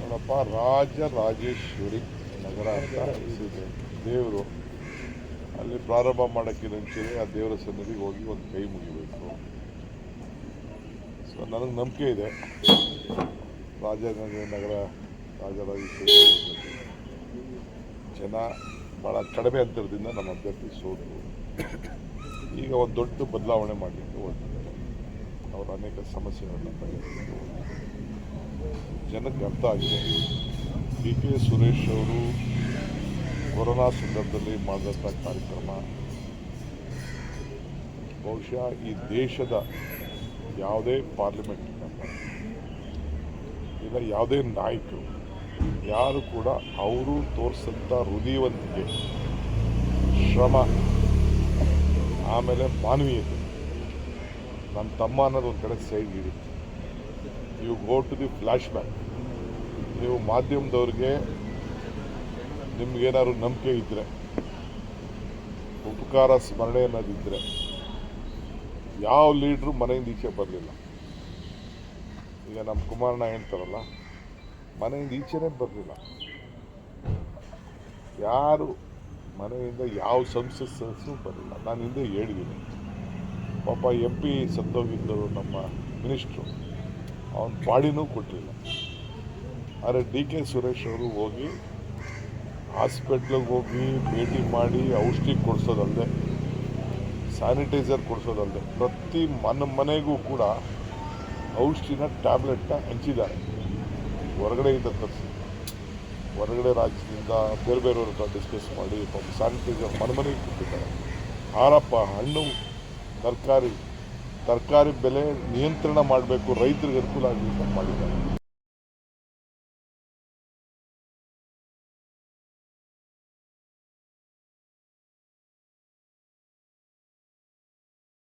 ನೋಡಪ್ಪ, ರಾಜ ರಾಜೇಶ್ವರಿ ನಗರ ಅಂತ ಇದೆ. ದೇವರು. ಅಲ್ಲಿ ಪ್ರಾರಂಭ ಮಾಡೋಕ್ಕೆ ಮುಂಚೆನೇ ಆ ದೇವರ ಸನ್ನಿಧಿಗೆ ಹೋಗಿ ಒಂದು ಕೈ ಮುಗಿಬೇಕು. ಸೊ ನನಗೆ ನಂಬಿಕೆ ಇದೆ. ರಾಜನಗರ ನಗರ ರಾಜರಾಜೇಶ್ವರಿ ಜನ ಭಾಳ ಕಡಿಮೆ ಅಂತರದಿಂದ ನಮ್ಮ ಅಭ್ಯರ್ಥಿ ಸೋತು. ಈಗ ಒಂದು ದೊಡ್ಡ ಬದಲಾವಣೆ ಮಾಡಲಿಕ್ಕೆ ಹೊರಟಿದ್ದಾರೆ ಅವರ ಅನೇಕ ಸಮಸ್ಯೆಗಳನ್ನು ಬಗೆಹರಿಸಲಿಕ್ಕೆ ಜನಕ್ಕೆ ಅರ್ಥ ಆಗಿದೆ. ಡಿ ಕೆ ಸುರೇಶ್ ಅವರು ಕೊರೋನಾ ಸಂದರ್ಭದಲ್ಲಿ ಮಾಡಿದಂಥ ಕಾರ್ಯಕ್ರಮ. ಬಹುಶಃ ಈ ದೇಶದ ಯಾವುದೇ ಪಾರ್ಲಿಮೆಂಟ್ ಇಲ್ಲ, ಯಾವುದೇ ನಾಯಕರು, ಯಾರು ಕೂಡ ಅವರು ತೋರಿಸಂಥ ಹೃದಯವಂತಿಕೆ, ಶ್ರಮ, ಆಮೇಲೆ ಮಾನವೀಯತೆ. ನನ್ನ ತಮ್ಮ ಅನ್ನೋದು ಒಂದು ಕಡೆ side ಹಿಡಿತು you go to the flashback ನೀವು ಮಾಧ್ಯಮದವ್ರಿಗೆ ನಿಮ್ಗೇನಾದ್ರು ನಂಬಿಕೆ ಇದ್ದರೆ ಉಪಕಾರ ಸ್ಮರಣೆ ಅನ್ನೋದಿದ್ದರೆ ಯಾವ ಲೀಡ್ರು ಮನೆಯಿಂದ ಈಚೆ ಬರಲಿಲ್ಲ? ಈಗ ನಮ್ಮ ಕುಮಾರಣ್ಣ ಹೇಳ್ತಾರಲ್ಲ, ಮನೆಯಿಂದ ಈಚೆನೇ ಬರಲಿಲ್ಲ. ಯಾರು ಮನೆಯಿಂದ ಯಾವ ಸಂಸತ್ ಸದಸ್ಯರು ಬರಲಿಲ್ಲ? ನಾನು ಹಿಂದೆ ಹೇಳಿದ್ದೀನಿ ಪಾಪ ಎಂ ಪಿ ಸತ್ತೋಗಿದ್ದರು ನಮ್ಮ ಮಿನಿಸ್ಟ್ರು. ಅವನ ಬಾಡಿನೂ ಕೊಟ್ಟಿಲ್ಲ. ಆದರೆ ಡಿ ಕೆ ಸುರೇಶ್ ಅವರು ಹೋಗಿ ಹಾಸ್ಪಿಟ್ಲಿಗೆ ಹೋಗಿ ಭೇಟಿ ಮಾಡಿ ಔಷಧಿ ಕೊಡಿಸೋದಲ್ಲದೆ ಸ್ಯಾನಿಟೈಸರ್ ಕೊಡಿಸೋದಲ್ಲದೆ ಪ್ರತಿ ಮನ ಮನೆಗೂ ಕೂಡ ಔಷಧಿನ ಟ್ಯಾಬ್ಲೆಟ್ನ ಹಂಚಿದ್ದಾರೆ. ಹೊರಗಡೆಯಿಂದ ತರಿಸಿ. ಹೊರಗಡೆ ರಾಜ್ಯದಿಂದ ಬೇರೆ ಬೇರೆಯವ್ರ ಹತ್ರ ಡಿಸ್ಕಸ್ ಮಾಡಿ ಸ್ಯಾನಿಟೈಸರ್ ಮನೆ ಮನೆಗೆ ಕೊಟ್ಟಿದ್ದಾರೆ. ಹಾರಪ್ಪ, ಹಣ್ಣು ತರಕಾರಿ ತರಕಾರಿ ಬೆಲೆ ನಿಯಂತ್ರಣ ಮಾಡಬೇಕು ರೈತರಿಗೆ ಅನುಕೂಲ ಆಗಲಿ ಅಂತ ಮಾಡಿದ್ದಾರೆ.